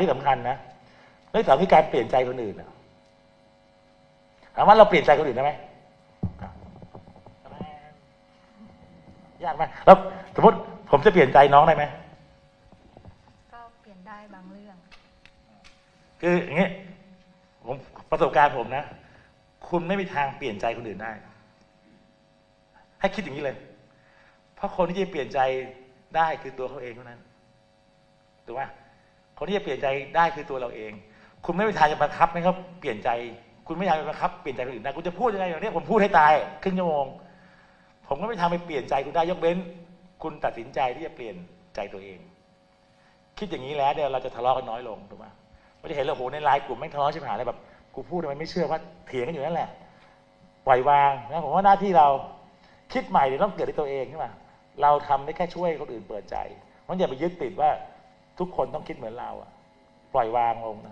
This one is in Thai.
ฮ้ยสำคัญนะเรื่องสำคัญคือการเปลี่ยนใจคนอื่นนะถามว่าเราเปลี่ยนใจคนอื่นได้ไหมยากไหมแล้วสมมติผมจะเปลี่ยนใจน้องได้ไหมก็เปลี่ยนได้บางเรื่อง คืออย่างนี้ผมประสบการณ์ผมนะ คุณไม่มีทางเปลี่ยนใจคนอื่นได้ ให้คิดอย่างนี้เลย เพราะคนที่จะเปลี่ยนใจได้คือตัวเขาเองเท่านั้นถูกไหม คนที่จะเปลี่ยนใจได้คือตัวเราเอง คุณไม่มีทางจะบังคับให้เขาเปลี่ยนใจ คุณไม่มีทางจะบังคับเปลี่ยนใจคนอื่นได้คุณจะพูดยังไงอย่างนี้ผมพูดให้ตายครึ่งชั่วโมง ผมก็ไม่ทางไปเปลี่ยนใจคุณได้ยกเว้น คุณตัดสินใจที่จะเปลี่ยนใจตัวเอง คิดอย่างนี้แล้วเนี่ยวเราจะทะเลาะกันน้อยลงถูกไหมไม่ได้เห็นเลยโหในไลน์กลุ่มไม่งทะเลาะชิบหายเลยแบบกูพูดทำไมไม่เชื่อว่าเถียงกันอยู่นั่นแหละปล่อยวางนะผมว่าหน้าที่เราคิดใหม่เดี๋ยวต้องเกิดที่ตัวเองใช่ไหมเราทำได้แค่ช่วยคนอื่นเปิดใจเพราะอย่าไปยึดติดว่า ทุกคนต้องคิดเหมือนเราอะปล่อยวางลงนะ